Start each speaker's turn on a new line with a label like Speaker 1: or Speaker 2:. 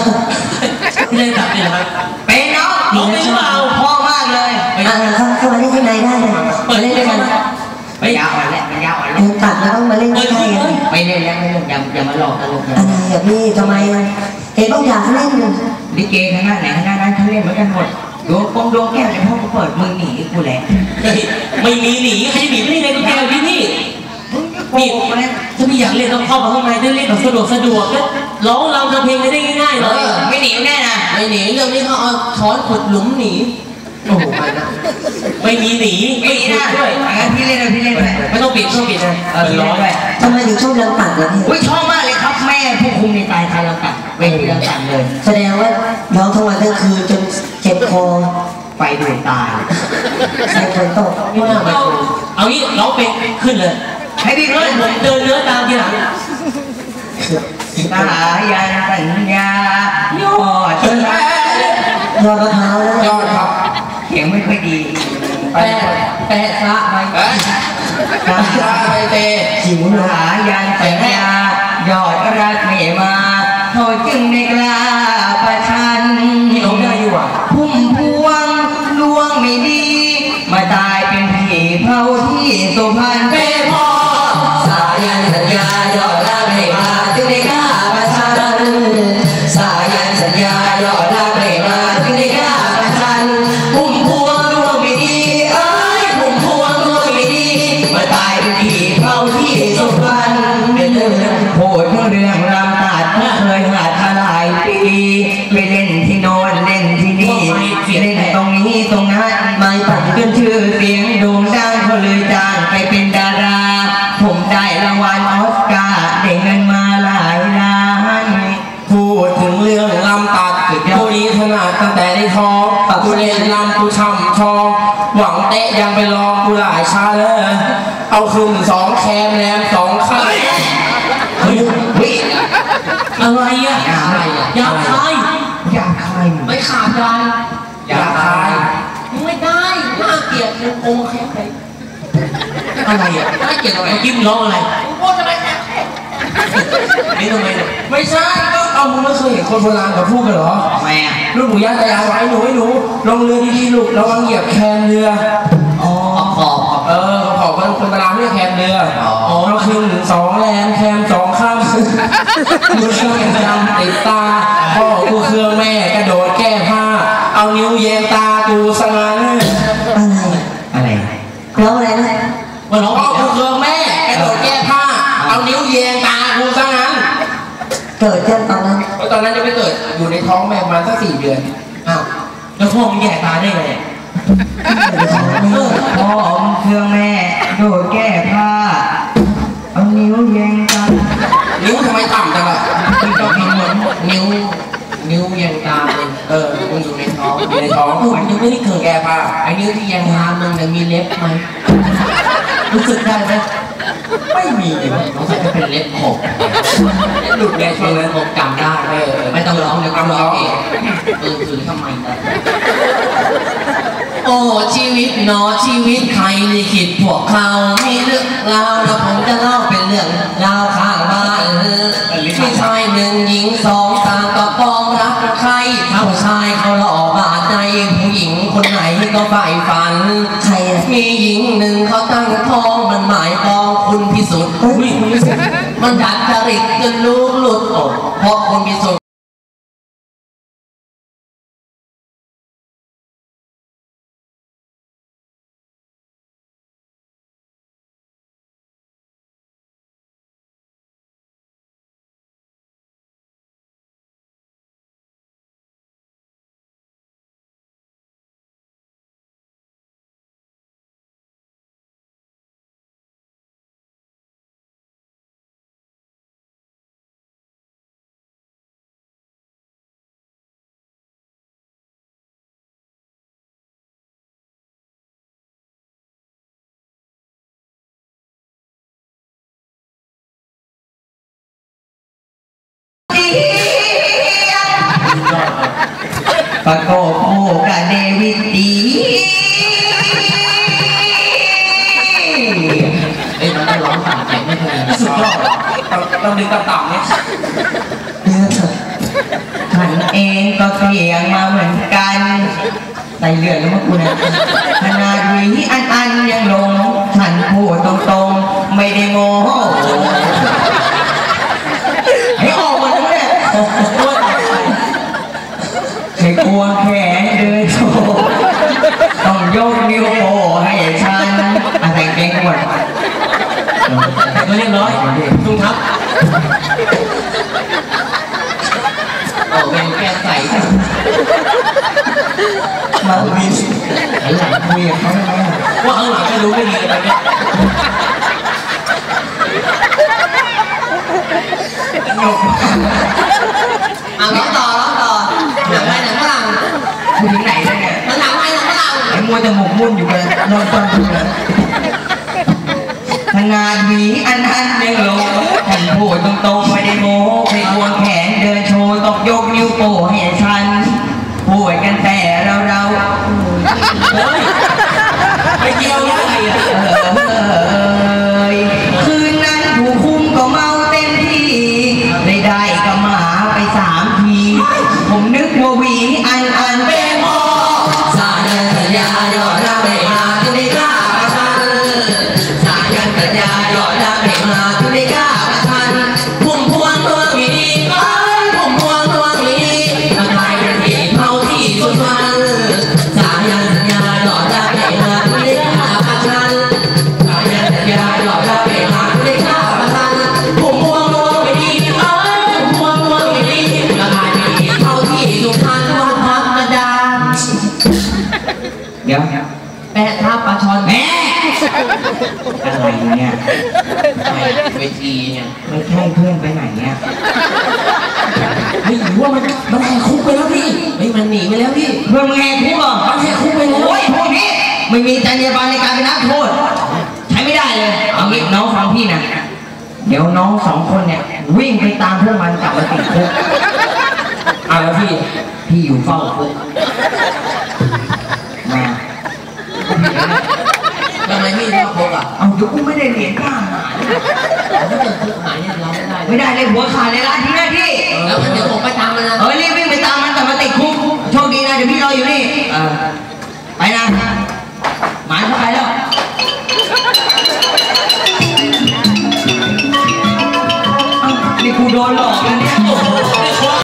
Speaker 1: เหรอ
Speaker 2: ที่เล่นตับเนี่ยนะครับ
Speaker 3: เป็นเนาะ
Speaker 2: ร้องเป็นหรือเปล่า
Speaker 3: พ่อมากเลย
Speaker 1: อ่าเข้าเข้ามาเล่นข้างในได้เลยมาเล่นด้วยกัน
Speaker 3: ไปยาวอ่อนแล้วมันยาวอ่อนแล้
Speaker 1: เดิ
Speaker 3: วน
Speaker 1: ตัดแล้วต้องมาเล่นใกล้ๆกัน
Speaker 3: ไม่เล่นแล้วไม่เล่นอย่าอย่ามาหลอกตลกนะ
Speaker 1: อะไรอะพี่ทำไมอะเห็นต้องอยากเล่นอยู่
Speaker 3: ลิเกคณะไหนคณะนั้นเขาเล่นเหมือนกันหมดดวงกงดวงแก้วในพ่อกูเปิดมึงหนีกูแหละ
Speaker 2: เฮ้ยไม่มีหนีใครจะหนีไม่ได้เลยคุณแก้วพี่พี่
Speaker 3: มึงก็โกงมาแล้ว
Speaker 2: ถ้าพี่อยากเล่นต้องเข้ามาข้างในได้เล่นแบบสะดวกสะดวกแล้วร้องรำทำเพลงไม่ได้ง่ายๆเล
Speaker 3: เอยอไม่หนีแน่นะ
Speaker 4: ไม่หนีเรื่องนี้เขาเอาช้อนขุดหลุมหนี
Speaker 2: โอ้โหไม่มีหนี
Speaker 3: ไม่
Speaker 2: ไม่
Speaker 3: หนี
Speaker 2: ขุ
Speaker 3: นะ
Speaker 2: ดด้วย
Speaker 3: งั้นพี่เล่นเลยพี่เล่นเลย
Speaker 2: ไม่ต้องปิดไม่ต้องปิดนะ
Speaker 3: เออพี่
Speaker 2: ร้
Speaker 3: เล่
Speaker 2: อนง
Speaker 3: ด้วย
Speaker 1: ทำไมถึงชอบเดินตัดล่ะพี่
Speaker 3: อุ้ยชอบมากเลยครับแม่ผู้คุมในตายทารังกัดเวทีรังกัดเลย
Speaker 1: แสดงว่าร้องทั้งวันทั้งคืนจนเจ็บคอ
Speaker 3: ไปดูดตาย
Speaker 1: ใส่ฝนตก
Speaker 2: ไม่น่าไปคุยเอางี้ร้องเป็นขึ้นเลย
Speaker 3: ให้พี่
Speaker 2: เฮ้
Speaker 3: เล่
Speaker 2: ย
Speaker 3: น
Speaker 2: ผมเดินเนื้อตามทีหลัง
Speaker 3: สายันสัญญายอด
Speaker 1: ยอดมะพร้าวแล้ว
Speaker 4: ยอดครับ
Speaker 3: เสียงไม่ค่อยดี
Speaker 4: แปะแปะซะไปเอ้ย
Speaker 3: สา
Speaker 4: ซะไปเตะ
Speaker 1: หิวเลย
Speaker 3: สายันสัญญายอดรักไม่มาโทษจึงไม่กล้า เรื่
Speaker 4: องรำ
Speaker 3: ตัดเคยหาทลายปีไปเล่นที่โน่นเล่นที่นี่เล่นตรงนี้ตรงนั้นไม่ปัดขึ้นชื่อเสียงโด่งดังเขาเลยจ้างไปเป็นดารา ผมได้รางวัลออสการ์ได้เงินมาหลายล้าน
Speaker 4: พูดถึงเรื่องลำตัดกูนี้ถนัดตั้งแต่ในท้องกูเล่นลำกูช่ำชอง หวังเตะยังไปลองกูหลายชาเลยเอาคืนสอง อะ
Speaker 2: ไรอะ
Speaker 4: น่าเกลียด
Speaker 2: อะไร
Speaker 4: เมื่
Speaker 2: อกี้มึงร้องอะไร
Speaker 4: มึงพูดจะไปแค่ไหน
Speaker 2: นี่ทำไมเนี่ย
Speaker 4: ไม่ใช่ก็เอามึงไม่เคยเห็นคนโบราณกับพูดกันเหรอ
Speaker 3: ทำไมอะ
Speaker 4: ลูกหนูย่าตายายบอกไอ้หนูไอ้หนูลงเรือดีๆลูกระวังเหยียบแคมเรือ
Speaker 3: อ๋อ
Speaker 4: ขอบเออขอบคนโบราณเรียกแคมเรือ
Speaker 3: อ๋อ
Speaker 4: อ๋อเราคืนสองแรมแคมสองข้ามมือเครื่องจำติดตาพ่อกูเครื่องแม่ เกิ
Speaker 2: ด
Speaker 4: เจ้า
Speaker 1: ตอนนั้น
Speaker 4: เพราะตอนนั้นจะไม่เกิดอยู่ในท้องแม่ประมาณสักสี่เดือน
Speaker 2: อ้าวแล้วพ่อมึงแย่ตาได้ไงอะ
Speaker 3: เออพ่อมเครื่องแม่โดดแก้ผ้าเอานิ้วแยงกัน
Speaker 4: นิ้วทำไมต่ำจังอะมันก็มีเหมือนนิ้วนิ้วยังตาเลยเออมันอยู่ในท้องอยู่ในท้อง
Speaker 2: เออมันยังไม่ได้เกิด
Speaker 4: แก้ผ้าไอ้นิ้วที่ยังตามึงเนี่ยมีเล็บไหม
Speaker 2: รู้สึกได้ไหม
Speaker 4: ไม่มีเลยน้องใส่จะเป็นเล็บขบ หลุดไงช่วงนั้นผมจำได้เออไม่ต้องร้องเดี๋ยวกำร้องเองเออถือทำไมนะโอ้ชีวิตหนอชีวิตใครลิขิตพวกเขามีเรื่องราวแล้วผมจะเล่าเป็นเรื่องราวข้างบ้านไม่ใช่หนึ่งหญิงสองต่างก็ปองรักใครผู้ชายเขาหล่อบาดใจผู้หญิงคนไหนก็ใฝ่ฝัน ดัดจริต
Speaker 3: ประกอบคู่กับเดวิดดี
Speaker 4: เอ้ยมันต้ร้องต่ำเสียงไม่พอดีสุดยอดต้องต้องดึงต่ำๆเนี่ย
Speaker 3: ฉันเองก็เสียงมาเหมือนกันใส่เลือดแล้วมั้งกูนะขนาดวีอันอันยังลง ฉันพูดตรงๆ ไม่ได้โง่ให้ออกหมดเลยใครกลัวแขนเดินโชว์ต้องยกนิ้วโป้ให้ฉันอะไรเก่งหมด
Speaker 2: แต่ก็เรียบร้อยลุงครับโอ้เป็นแก้มใส
Speaker 3: มาวินไอ้หลัง คุยกับเขาทำไมอะ
Speaker 2: ว่าข้างหลังก็รู้ไม่ดีเลยเนี่ย
Speaker 4: อะร้องต่อร้องต่อหนังไทยหนังฝรั่ง
Speaker 3: คุยถึงไหนแล้วเนี่ย
Speaker 4: หนังไทยหนังฝรั่ง
Speaker 3: ไอ้มัวแต่หมกมุ่นอยู่กันนอนตอนอยู่กันขนาดหวีอันอันยังโลงฉันพูดตรงๆไม่ได้โม้ไม่ควงแขนเดินโชว์ต้องยกนิ้วโป้ให้ สามที ผมนึกว่าหวีอันอันเป็นะ
Speaker 4: ท่าปลาชอนแม่
Speaker 3: อะไรเนี่ย
Speaker 2: เวทีเนี่ย
Speaker 3: ไม่ใช่เพื่อนไปไหนเนี่ย
Speaker 2: เฮ้ยหรือว่ามันมันแหกคุกไปแล้วพี่เฮ้ยมันหนีไปแล้วพี่
Speaker 3: เพื่อนมึงแหกคุกเหรอ
Speaker 2: มันแหกคุกไปแล้ว
Speaker 3: โอ้ยพวกนี้ไม่มีจรรยาบรรณในการเป็นนักโทษใช้ไม่ได้เลยเอางี้น้องฟังพี่นะเดี๋ยวน้องสองคนเนี่ยวิ่งไปตามพวกมันกลับมาติดคุก
Speaker 2: เอาแล้วพี่
Speaker 3: พี่อยู่เฝ้าคุก ดี๋ยวกูไม่ได้เหรียญข้าหาร
Speaker 2: ถ้าเกิดคุกหายเนี่ยเราไม่ได้
Speaker 3: ไม่ได้เลยหัวขาดเลยละทีหน้าที่
Speaker 2: แล้วมันเดี๋ยวผมไปตามมันนะ